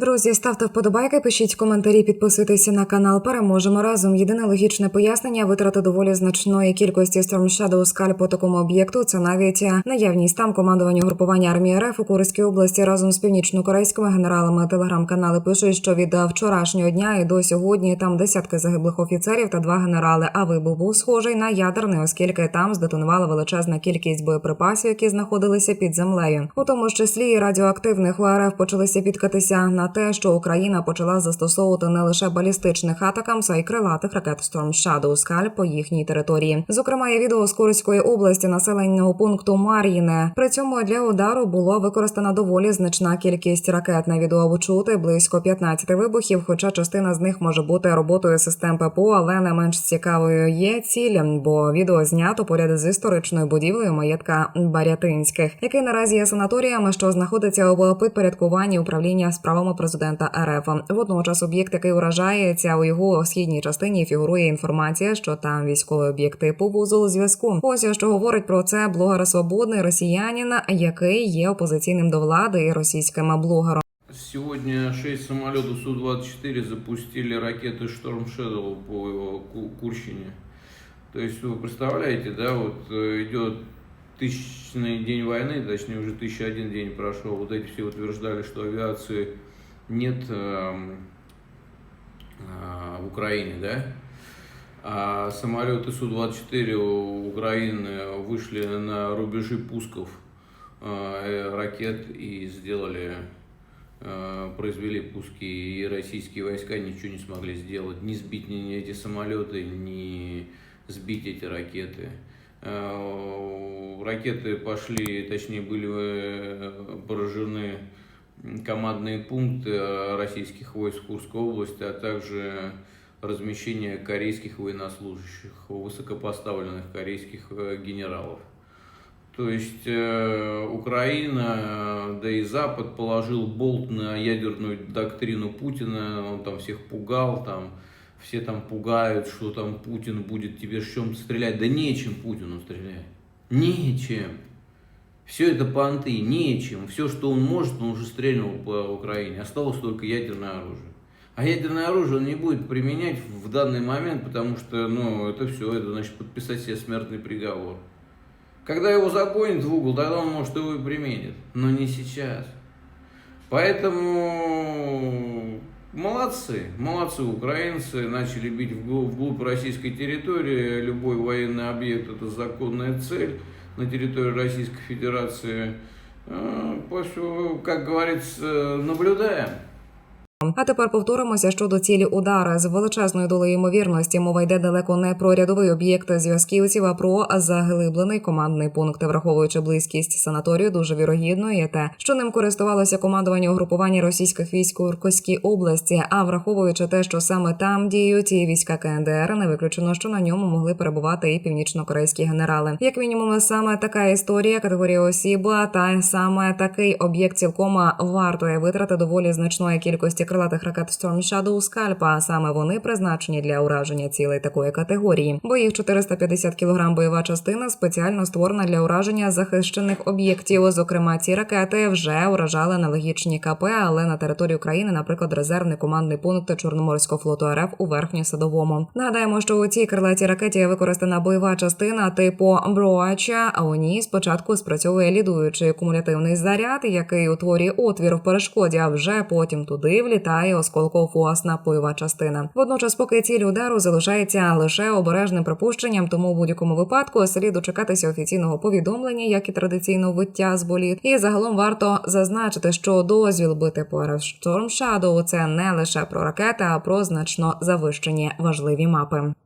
Друзі, ставте вподобайки, пишіть коментарі, підписуйтеся на канал. Переможемо разом. Єдине логічне пояснення витрати доволі значної кількості Storm Shadow скаль по такому об'єкту. Це навіть е, наявність там командування групування армії РФ у Курській області разом з північно-корейськими генералами. Телеграм-канали пишуть, що від е, вчорашнього дня і до сьогодні там десятки загиблих офіцерів та два генерали. А вибух був схожий на ядерний, оскільки там здетонувала величезна кількість боєприпасів, які знаходилися під землею. У тому числі і радіоактивних у РФ почалися підкатися на те, що Україна почала застосовувати не лише балістичних атакам, а й крилатих ракет Storm Shadow скаль по їхній території. Зокрема, є відео з Курської області населеного пункту Мар'їне. При цьому для удару було використана доволі значна кількість ракет. На відео чути близько 15 вибухів, хоча частина з них може бути роботою систем ППО, але не менш цікавою є ціль, бо відео знято поряд з історичною будівлею маєтка Барятинських, який наразі є санаторієм, що знаходиться у підпорядкуванні управління справами президента РФ. Водночас об'єкт, який вражається у його східній частині, фігурує інформація, що там військовий об'єкт типу вузол зв'язку. Ось що говорить про це блогер свободний росіянин, який є опозиційним до влади і російським блогером. Сегодня 6 самолетов Су-24 запустили ракеты Storm Shadow по Ку- Курщине. То есть вы представляете, да, вот э, идет тысячный день войны, точнее уже тысяча один день прошел. Вот эти все утверждали, что авиации нет эм, а, в Украине, да? А самолеты Су-24 у Украины вышли на рубежи пусков э, ракет и сделали э, произвели пуски, и российские войска ничего не смогли сделать, ни сбить ни эти самолеты, ни сбить эти ракеты. Э, Ракеты пошли, точнее были э, поражены командные пункты э, российских войск Курской области, а также размещение корейских военнослужащих, высокопоставленных корейских э, генералов. То есть э, Украина, э, да и Запад положил болт на ядерную доктрину Путина, он там всех пугал, там все там пугают, что там Путин будет тебе в чем стрелять. Да нечем Путину стрелять. Нечем. Все это понты, нечем. Все, что он может, он уже стрельнул по Украине. Осталось только ядерное оружие. А ядерное оружие он не будет применять в данный момент, потому что, ну, это все, это значит подписать себе смертный приговор. Когда его загонят в угол, тогда он, может, его и применит. Но не сейчас. Поэтому молодцы, молодцы украинцы, начали бить вглубь, вглубь российской территории. Любой военный объект – это законная цель на территории Российской Федерации. Э, Как говорится, наблюдаем. А тепер повторимося щодо цілі удари з величезною долею ймовірності. Мова йде далеко не про рядовий об'єкт зв'язківців, а про заглиблений командний пункт, враховуючи близькість санаторію, дуже вірогідно є те, що ним користувалося командування угрупування російських військ у Іркутській області. А враховуючи те, що саме там діють і війська КНДР, не виключено, що на ньому могли перебувати і північно-корейські генерали. Як мінімум, саме така історія категорії осіб, та саме такий об'єкт цілком вартує витрати доволі значної кількості крилатих ракет Storm Shadow Скальпа. А саме вони призначені для ураження цілей такої категорії, бо їх 450 кг бойова частина спеціально створена для ураження захищених об'єктів. Зокрема, ці ракети вже уражали аналогічні КП, але на території України, наприклад, резервний командний пункт Чорноморського флоту РФ у верхньосадовому. Нагадаємо, що у цій крилатій ракеті використана бойова частина типу Броача, а у ній спочатку спрацьовує лідуючий кумулятивний заряд, який утворює отвір в перешкоді, а вже потім туди влітає осколково-фугасна пойова частина. Водночас, поки ціль удару залишається лише обережним припущенням, тому в будь-якому випадку слід дочекатися офіційного повідомлення, як і традиційно виття з боліт. І загалом варто зазначити, що дозвіл бити по Storm Shadow – це не лише про ракети, а про значно завищені важливі мапи.